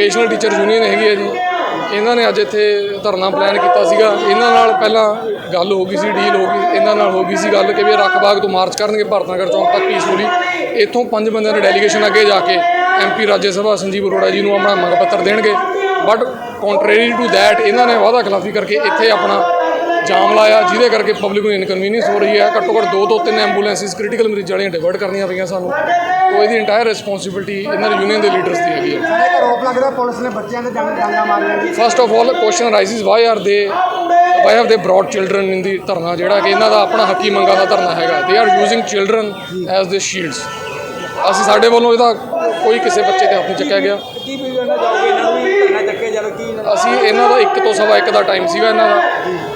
Vocational teacher union ਹੈਗੀ ਹੈ ਜੀ। ਇਹਨਾਂ ਨੇ ਅੱਜ ਇੱਥੇ ਧਰਨਾ ਪਲਾਨ ਕੀਤਾ ਸੀਗਾ। ਇਹਨਾਂ ਨਾਲ ਪਹਿਲਾਂ ਗੱਲ ਹੋ ਗਈ ਸੀ ਡੀਲ ਹੋ ਗਈ। ਇਹਨਾਂ ਨਾਲ ਹੋ ਗਈ ਸੀ ਗੱਲ ਕਿ ਵੀ ਇਹ ਰੱਖਬਾਗ ਤੋਂ ਮਾਰਚ ਕਰਨਗੇ ਭਾਰਤ ਨਗਰ ਚੌਂਕ ਤੱਕ ਪੀਸਫੁਲੀ ਇੱਥੋਂ ਪੰਜ ਬੰਦਿਆਂ ਦੇ ਡੈਲੀਗੇਸ਼ਨ ਅੱਗੇ ਜਾ ਕੇ ਐਮਪੀ ਰਾਜ ਸਭਾ ਸੰਜੀਵ ਅਰੋੜਾ ਜੀ ਨੂੰ ਆਪਣਾ ਮੰਗ ਪੱਤਰ ਦੇਣਗੇ। ਬਟ ਕੰਟਰੇਰੀ ਟੂ ਦੈਟ ਇਹਨਾਂ ਨੇ ਵਾਅਦਾ ਖਿਲਾਫੀ ਕਰਕੇ ਇੱਥੇ ਆਪਣਾ ਜਾਮ ਲਾਇਆ ਜਿਹਦੇ ਕਰਕੇ ਪਬਲਿਕ ਨੂੰ ਇਨਕਨਵੀਨੀਅੰਸ ਹੋ ਰਹੀ ਹੈ। ਘੱਟੋ ਘੱਟ ਦੋ ਤੋਂ ਤਿੰਨ ਐਂਬੂਲੈਂਸਿਸ ਕ੍ਰਿਟੀਕਲ ਮਰੀਜ਼ਾਂ ਵਾਲੀਆਂ ਡਿਵਰਟ ਕਰਨੀਆਂ ਪਈਆਂ ਸਾਨੂੰ। ਤੋਂ ਇਹਦੀ ਇੰਟਾਇਰ ਰਿਸਪੌਂਸਿਬਿਲਟੀ ਇਹਨਾਂ ਯੂਨੀਅਨ ਦੇ ਲੀਡਰਸ ਦੀ ਹੈਗੀ ਹੈ। ਸਾਡੇ ਇੱਕ ਆਰੋਪ ਲੱਗ ਰਿਹਾ ਪੁਲਿਸ ਨੇ ਬੱਚਿਆਂ ਦੇ ਜੰਗ ਡਾਂਗਾ ਮਾਰੀਆਂ ਜੀ। First of all question rises why are they why have they brought children in the dharna? ਜਿਹੜਾ ਕਿ ਇਹਨਾਂ ਦਾ ਆਪਣਾ ਹੱਕੀ ਮੰਗਾ ਦਾ ਧਰਨਾ ਹੈਗਾ। They are using children as ਦੇ ਸ਼ੀਲਡਸ ਅਸੀਂ ਸਾਡੇ ਵੱਲੋਂ ਇਹਦਾ ਕੋਈ ਕਿਸੇ ਬੱਚੇ ਤੇ ਹੱਥ ਨਹੀਂ ਚੱਕਿਆ ਗਿਆ। ਕੀ ਵੀ ਕਹਿਣਾ ਚਾਹੋਗੇ ਇਹਨਾਂ ਨੂੰ ਵੀ ਧਰਨਾ ਚੱਕਿਆ ਜਾਵੇ ਕੀ ਇਹਨਾਂ ਅਸੀਂ ਇਹਨਾਂ ਦਾ 1 ਤੋਂ ਸਵਾ 1 ਦਾ ਟਾਈਮ ਸੀਗਾ ਇਹਨਾਂ ਦਾ।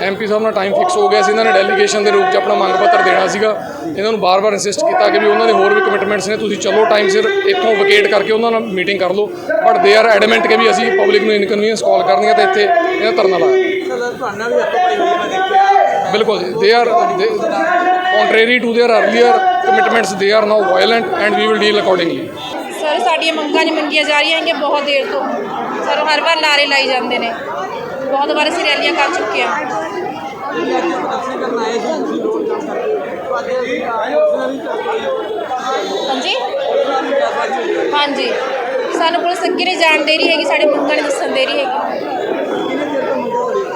ਐਮਪੀ ਸਾਹਿਬ ਨਾਲ ਟਾਈਮ ਫਿਕਸ ਹੋ ਗਿਆ ਸੀ, ਇਹਨਾਂ ਨੇ ਡੈਲੀਗੇਸ਼ਨ ਦੇ ਰੂਪ 'ਚ ਆਪਣਾ ਮੰਗ ਪੱਤਰ ਦੇਣਾ ਸੀਗਾ। ਇਹਨਾਂ ਨੂੰ ਬਾਰ-ਬਾਰ ਇਨਸਿਸਟ ਕੀਤਾ ਕਿ ਵੀ ਉਹਨਾਂ ਦੇ ਹੋਰ ਵੀ ਕਮਿਟਮੈਂਟਸ ਨੇ, ਤੁਸੀਂ ਚਲੋ ਟਾਈਮ ਸਿਰ ਇੱਥੋਂ ਵਕੇਟ ਕਰਕੇ ਉਹਨਾਂ ਨਾਲ ਮੀਟਿੰਗ ਕਰ ਲਓ। ਬਟ ਦੇ ਆਰ ਐਡਮੈਂਟ ਕਿ ਵੀ ਅਸੀਂ ਪਬਲਿਕ ਨੂੰ ਇਨਕਨਵੀਨੀਅੰਸ ਕਾਲ ਕਰਨੀ ਹੈ ਤੇ ਇੱਥੇ ਇਹਨਾਂ ਧਰਨਾ ਲਾਇਆ। ਬਿਲਕੁਲ they are contrary to their earlier commitments, they are now violent and we will deal accordingly. Sir ਸਾਡੀਆਂ ਮੰਗਾਂ ਨਹੀਂ ਮੰਗੀਆਂ ਜਾ ਰਹੀਆਂ ਹੈਗੀਆਂ ਬਹੁਤ ਦੇਰ ਤੋਂ। ਸਰ ਹਰ ਵਾਰ ਲਾਰੇ ਲਾਈ ਜਾਂਦੇ ਨੇ। ਬਹੁਤ ਵਾਰ ਅਸੀਂ ਰੈਲੀਆਂ ਕਰ ਚੁੱਕੇ ਹਾਂ ਤੁਸੀਂ ਅੱਜ ਪ੍ਰਦਰਸ਼ਨ ਕਰਨ ਆਏ ਸੀ ਤੁਸੀਂ ਰੋਡ ਜਾਮ ਕਰਕੇ ਤੁਹਾਡੇ ਅਸੀਂ ਆਏ ਉਸ ਵੀ ਹਾਂਜੀ ਹਾਂਜੀ ਸਾਨੂੰ ਪੁਲਿਸ ਅੱਗੇ ਨਹੀਂ ਜਾਣ ਦੇ ਰਹੀ ਹੈਗੀ ਸਾਡੀ ਮੰਗਾਂ ਨਹੀਂ ਦੱਸਣ ਦੇ ਰਹੀ ਹੈਗੀ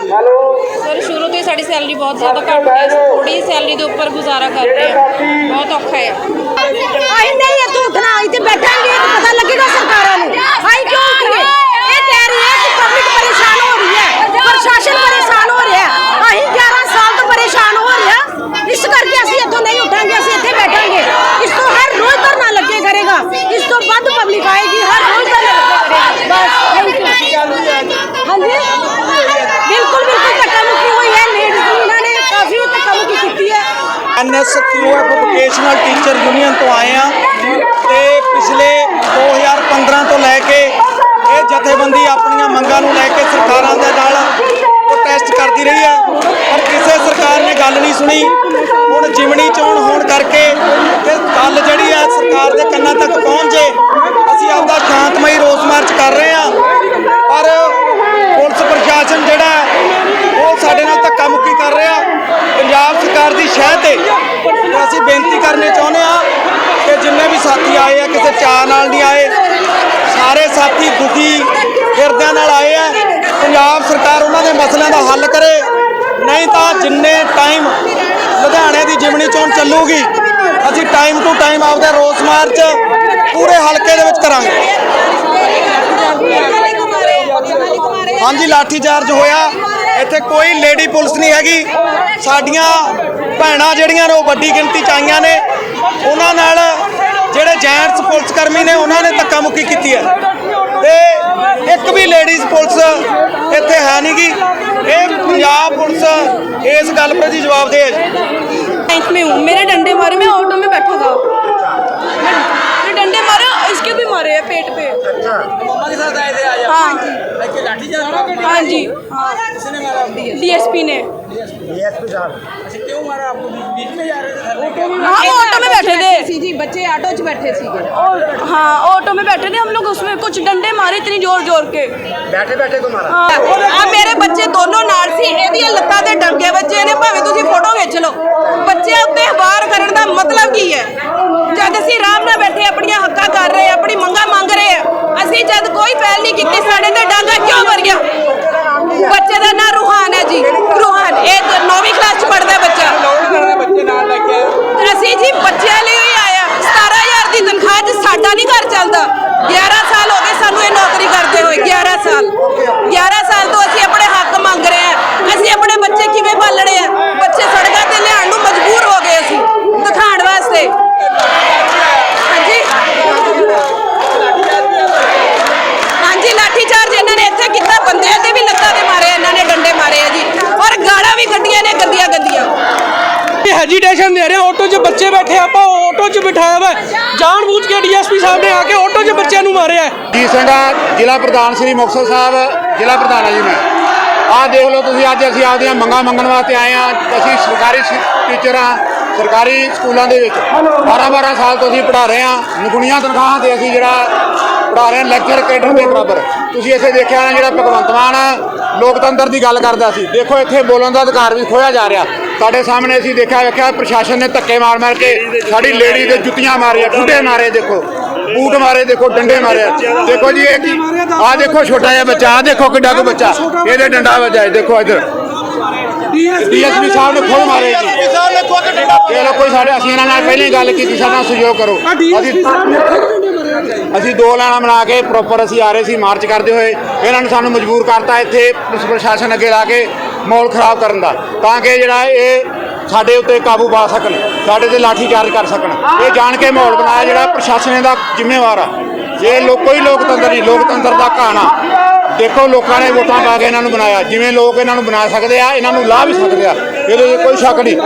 ਸਰ ਸ਼ੁਰੂ ਤੋਂ ਹੀ ਸਾਡੀ ਸੈਲਰੀ ਬਹੁਤ ਜ਼ਿਆਦਾ ਘੱਟ ਹੈ ਥੋੜੀ ਸੈਲਰੀ ਦੇ ਉੱਪਰ ਗੁਜ਼ਾਰਾ ਕਰ ਰਹੇ ਹਾਂ ਬਹੁਤ ਔਖਾ ਹੈ ਅਸੀਂ ਨਹੀਂ ਇੱਥੇ ਉੱਠਣਾ ਅਸੀਂ ਤੇ ਬੈਠਾਂਗੇ ਤੇ ਪਤਾ ਲੱਗੇਗਾ ਸਰਕਾਰਾਂ ਨੂੰ ਅਸੀਂ ਕਿਉਂ ਉੱਠੀਏ ਇਹ ਕਹਿ ਰਹੇ ਹੈ ਕਿ ਪਬਲਿਕ ਪਰੇਸ਼ਾਨ ਹੋ ਰਹੀ ਹੈ ਪ੍ਰਸ਼ਾਸਨ ਪਰੇਸ਼ਾਨ ਹੋ ਰਿਹਾ ਹੈ ਅਸੀਂ 11 ਸਾਲ ਤੋਂ ਪਰੇਸ਼ਾਨ ਹੋ ਰਹੇ ਹਾਂ ਇਸ ਕਰਕੇ ਅਸੀਂ ਇੱਥੋਂ ਨਹੀਂ ਉੱਠਾਂਗੇ ਅਸੀਂ ਇੱਥੇ ਬੈਠਾਂਗੇ ਇਸ ਤੋਂ ਹਰ ਰੋਜ਼ ਧਰਨਾ ਲੱਗੇ ਕਰੇਗਾ ਇਸ ਤੋਂ ਵੱਧ ਪਬਲਿਕ ਆਏਗੀ ਹਰ ਰੋਜ਼ ਧਰਨਾ ਲੱਗੇ ਕਰੇਗਾ ਬਸ ਥੈਂਕ ਯੂ ਹਾਂਜੀ ਬਿਲਕੁਲ ਬਿਲਕੁਲ ਧੱਕਾ ਮੁੱਕੀ ਹੋਈ ਹੈ ਲੇਡੀਜ਼ ਨੂੰ ਇਹਨਾਂ ਨੇ ਕਾਫੀ ਧੱਕਾ ਮੁੱਕੀ ਕੀਤੀ ਹੈ ਐਨਐਸਕਿਊਐਫ ਵੋਕੇਸ਼ਨਲ ਟੀਚਰ ਯੂਨੀਅਨ ਤੋਂ ਆਏ ਆ ਤੇ ਪਿਛਲੇ 2015 ਤੋਂ ਲੈ ਕੇ ਇਹ ਜਥੇਬੰਦੀ ਆਪਣੀਆਂ ਮੰਗਾਂ ਨੂੰ ਲੈ ਕੇ ਸਰਕਾਰਾਂ ਦੇ ਨਾਲ ਪ੍ਰੋਟੈਸਟ ਕਰਦੀ ਰਹੀ ਹੈ ਪਰ ਕਿਸੇ ਸਰਕਾਰ ਨੇ ਗੱਲ ਨਹੀਂ ਸੁਣੀ। ਹੁਣ ਜਿਮਣੀ ਚੋਣ ਹੋਣ ਕਰਕੇ ਤੇ ਗੱਲ ਜਿਹੜੀ ਆ ਸਰਕਾਰ ਦੇ ਕੰਨਾਂ ਤੱਕ ਪਹੁੰਚ ਜੇ, ਅਸੀਂ ਆਪਦਾ ਸ਼ਾਂਤਮਈ ਰੋਸ ਮਾਰਚ ਕਰ ਰਹੇ ਆ। ਪਰ ਪੁਲਿਸ ਪ੍ਰਸ਼ਾਸਨ ਜਿਹੜਾ, ਉਹ ਸਾਡੇ ਨਾਲ ਧੱਕਾ ਮੁੱਕੀ ਕਰ ਰਿਹਾ। ਪੰਜਾਬ ਸਰਕਾਰ ਦੀ ਸ਼ਹਿ ਤੇ ਬੇਨਤੀ ਕਰਨੀ ਚਾਹੁੰਦੇ ਆ ਕਿ ਜਿੰਨੇ ਵੀ ਸਾਥੀ ਆਏ ਆ, ਕਿਸੇ ਚਾਅ ਨਾਲ ਨਹੀਂ ਆਏ, ਸਾਰੇ ਸਾਥੀ ਦੁਖੀ ਹਿਰਦਿਆਂ ਨਾਲ ਆਏ ਆ। ਪੰਜਾਬ ਸਰਕਾਰ ਉਹਨਾਂ ਦੇ ਮਸਲਿਆਂ ਦਾ ਹੱਲ ਕਰੇ। ਨਹੀਂ ਤਾਂ ਜਿੰਨੇ ਟਾਈਮ ਲੁਧਿਆਣੇ ਦੀ ਜਿਮਣੀ ਚੋਣ ਚੱਲੂਗੀ, ਅਸੀਂ ਟਾਈਮ ਟੂ ਟਾਈਮ ਆਪਦੇ ਰੋਸ ਮਾਰਚ ਪੂਰੇ ਹਲਕੇ ਦੇ ਵਿੱਚ ਕਰਾਂਗੇ। ਹਾਂਜੀ ਲਾਠੀ ਚਾਰਜ ਹੋਇਆ। ਇੱਥੇ ਕੋਈ ਲੇਡੀ ਪੁਲਿਸ ਨਹੀਂ ਹੈਗੀ। ਸਾਡੀਆਂ ਭੈਣਾਂ ਜਿਹੜੀਆਂ ਨੇ ਉਹ ਵੱਡੀ ਗਿਣਤੀ ਚ ਆਈਆਂ ਨੇ ਉਹਨਾਂ ਨਾਲ ਜਿਹੜੇ ਜੈਂਟਸ ਪੁਲਿਸ ਕਰਮੀ ਨੇ ਉਹਨਾਂ ਨੇ ਧੱਕਾ ਮੁੱਕੀ ਕੀਤੀ ਹੈ ਤੇ ਇੱਕ ਵੀ ਲੇਡੀਜ਼ ਪੁਲਿਸ ਇੱਥੇ ਹੈ ਨਹੀਂਗੀ ਇਹ ਪੰਜਾਬ ਪੁਲਿਸ ਇਸ ਗੱਲ ਪ੍ਰਤੀ ਜਵਾਬ ਦੇ बैंक में हूँ मेरे डंडे मारे मैं ऑटो में बैठा था मेरे डंडे मारे इसके भी मारे हैं पेट पे मम्मा के साथ आए थे आज हाँ जी लाठी चार्ज हाँ जी हाँ किसने मारा आपको डीएसपी ने ਡੀਐਸਪी ਸਾਹਿਬ अच्छा क्यों मारा आपको बीच में जा रहे थे हाँ ऑटो में बैठे थे ਜੀ ਬੱਚੇ ਆਟੋ 'ਚ ਬੈਠੇ ਸੀਗੇ और हाँ ऑटो में बैठे थे हम लोग उसमें कुछ डंडे मारे इतनी जोर जोर के ਬੈਠੇ ਬੈਠੇ ਕੋ ਮਾਰਾ ਆ ਮੇਰੇ ਬੱਚੇ ਦੋਨੋਂ ਨਾਲ ਸੀ ਇਹਦੀਆਂ ਲੱਤਾਂ ਤੇ ਡੰਗੇ ਵੱਜੇ ਨੇ ਭਾਵੇਂ ਤੁਸੀਂ ਫੋਟੋ ਖਿੱਚ ਲਓ ਬੱਚਿਆਂ ਉੱਤੇ ਵਾਰ ਕਰਨ ਦਾ ਮਤਲਬ ਕੀ ਹੈ ਜਦ ਅਸੀਂ ਆਰਾਮ ਨਾਲ ਬੈਠੇ ਆਪਣੀਆਂ ਹੱਕਾਂ ਕਰ ਰਹੇ ਆਪਣੀ ਮੰਗਾਂ ਹੈਜੀਟੇਸ਼ਨ ਦੇ ਰਹੇ ਹਾਂ। ਆਟੋ 'ਚ ਬੱਚੇ ਬੈਠੇ, ਆਪਾਂ ਆਟੋ 'ਚ ਬਿਠਾਇਆ ਵਾ। ਜਾਣ ਬੂਝ ਕੇ ਡੀਐਸਪੀ ਸਾਹਿਬ ਨੇ ਆ ਕੇ ਆਟੋ 'ਚ ਬੱਚਿਆਂ ਨੂੰ ਮਾਰਿਆ। ਜੀ ਸਿੰਘ ਜ਼ਿਲ੍ਹਾ ਪ੍ਰਧਾਨ ਸ੍ਰੀ ਮੁਕਤਸਰ ਸਾਹਿਬ, ਜ਼ਿਲ੍ਹਾ ਪ੍ਰਧਾਨ ਹੈ ਜੀ ਮੈਂ। ਆਹ ਦੇਖ ਲਓ ਤੁਸੀਂ, ਅੱਜ ਅਸੀਂ ਆਪਦੀਆਂ ਮੰਗਾਂ ਮੰਗਣ ਵਾਸਤੇ ਆਏ ਆ ਅਸੀਂ ਸਰਕਾਰੀ ਟੀਚਰ ਆ ਸਰਕਾਰੀ ਸਕੂਲਾਂ ਦੇ ਵਿੱਚ। 12 12 ਸਾਲ ਤੋਂ ਅਸੀਂ ਪੜ੍ਹਾ ਰਹੇ ਆ ਨਗੁਣੀਆਂ ਤਨਖਾਹਾਂ ਤੇ ਅਸੀਂ ਜਿਹੜਾ ਪੜ੍ਹਾ ਰਹੇ ਲੈਕਚਰ ਕੈਡਰ ਦੇ ਬਰਾਬਰ। ਤੁਸੀਂ ਇੱਥੇ ਦੇਖਿਆ ਨਾ ਜਿਹੜਾ ਭਗਵੰਤ ਮਾਨ ਲੋਕਤੰਤਰ ਦੀ ਗੱਲ ਕਰਦਾ ਸੀ। ਦੇਖੋ, ਇੱਥੇ ਬੋਲਣ ਦਾ ਅਧਿਕਾਰ ਵੀ ਖੋਇਆ ਜਾ ਰਿਹਾ। ਸਾਡੇ ਸਾਹਮਣੇ ਅਸੀਂ ਦੇਖਿਆ ਵੇਖਿਆ ਪ੍ਰਸ਼ਾਸਨ ਨੇ ਧੱਕੇ ਮਾਰ ਮਾਰ ਕੇ ਸਾਡੀ ਲੇਡੀ ਦੇ ਜੁੱਤੀਆਂ ਮਾਰੀਆਂ ਠੁੱਡੇ ਮਾਰੇ ਦੇਖੋ ਬੂਟ ਮਾਰੇ ਦੇਖੋ ਡੰਡੇ ਮਾਰੇ। ਦੇਖੋ ਜੀ ਇਹ ਆਹ ਦੇਖੋ ਛੋਟਾ ਜਿਹਾ ਬੱਚਾ ਆਹ ਦੇਖੋ ਕਿੱਡਾ ਕੁ ਬੱਚਾ। ਇਹਦੇ ਡੰਡਾ ਵੱਜਾ ਹੈ, ਦੇਖੋ ਇੱਧਰ। ਡੀਐਸਪੀ ਸਾਹਿਬ ਨੇ ਖੁਦ ਮਾਰੇ ਜੀ। ਇਹ ਲੋ ਕੋਈ ਸਾਡੇ ਅਸੀਂ ਇਹਨਾਂ ਨਾਲ ਪਹਿਲਾਂ ਹੀ ਗੱਲ ਕੀਤੀ ਸਾਡਾ ਸਹਿਯੋਗ ਕਰੋ। ਅਸੀਂ ਅਸੀਂ ਦੋ ਲਾਣਾ ਬਣਾ ਕੇ ਪ੍ਰੋਪਰ ਅਸੀਂ ਆ ਰਹੇ ਸੀ ਮਾਰਚ ਕਰਦੇ ਹੋਏ। ਇਹਨਾਂ ਨੇ ਸਾਨੂੰ ਮਜਬੂਰ ਕਰਤਾ ਇੱਥੇ ਪੁਲਿਸ ਪ੍ਰਸ਼ਾਸਨ ਅੱਗੇ ਲਾ ਕੇ। ਮਾਹੌਲ ਖਰਾਬ ਕਰਨ ਦਾ, ਤਾਂ ਕਿ ਜਿਹੜਾ ਇਹ ਸਾਡੇ ਉੱਤੇ ਕਾਬੂ ਪਾ ਸਕਣ, ਸਾਡੇ ਤੇ ਲਾਠੀਚਾਰਜ ਕਰ ਸਕਣ। ਇਹ ਜਾਣ ਕੇ ਮਾਹੌਲ ਬਣਾਇਆ ਜਿਹੜਾ ਪ੍ਰਸ਼ਾਸਨ ਦਾ ਜ਼ਿੰਮੇਵਾਰ ਆ। ਇਹ ਲੋਕ ਕੋਈ ਲੋਕਤੰਤਰ ਨਹੀਂ, ਲੋਕਤੰਤਰ ਦਾ ਕਹਾਣਾ ਦੇਖੋ, ਲੋਕਾਂ ਨੇ ਵੋਟਾਂ ਪਾ ਕੇ ਇਹਨਾਂ ਨੂੰ ਬਣਾਇਆ। ਜਿਵੇਂ ਲੋਕ ਇਹਨਾਂ ਨੂੰ ਬਣਾ ਸਕਦੇ ਆ, ਇਹਨਾਂ ਨੂੰ ਲਾ ਵੀ ਸਕਦੇ ਆ। ਇਹਦੇ 'ਚ ਕੋਈ ਸ਼ੱਕ ਨਹੀਂ।